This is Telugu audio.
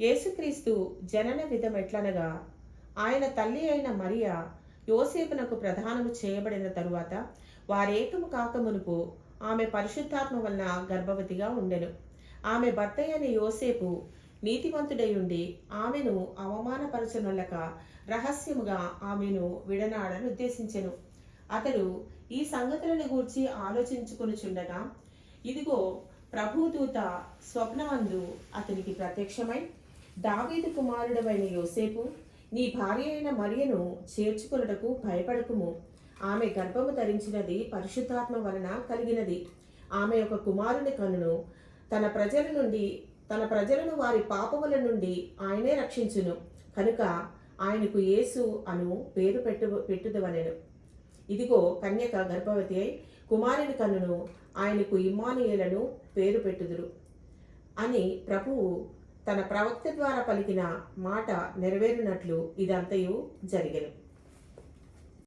యేసుక్రీస్తు జనన విధం ఎట్లనగా ఆయన తల్లి అయిన మరియా యోసేపునకు ప్రధానము చేయబడిన తరువాత వారేకము కాకమునుపు ఆమె పరిశుద్ధాత్మ వలన గర్భవతిగా ఉండెను. ఆమె భర్త అయిన యోసేపు నీతివంతుడై ఉండి ఆమెను అవమానపరచనొల్లక రహస్యముగా ఆమెను విడనాడని ఉద్దేశించెను. అతడు ఈ సంగతులను గూర్చి ఆలోచించుకొనుచుండగా ఇదిగో ప్రభుదూత స్వప్నమందు అతనికి ప్రత్యక్షమై దావీదు కుమారుడవైన యోసేపు నీ భార్య అయిన మరియను చేర్చుకొనుటకు భయపడకుము. ఆమె గర్భము ధరించినది పరిశుద్ధాత్మ వలన కలిగినది. ఆమె ఒక కుమారుని కనును. తన ప్రజల నుండి తన ప్రజలను వారి పాపముల నుండి ఆయనే రక్షించును. కనుక ఆయనకు యేసు అను పేరు పెట్టు పెట్టుదవనెను. ఇదిగో కన్యక గర్భవతి అయి కుమారుని కన్నును ఆయనకు ఇమ్మానుయేలను పేరు పెట్టుదురు. అని ప్రభువు తన ప్రవక్త ద్వారా పలికిన మాట నెరవేరినట్లు ఇదంతయు జరిగను.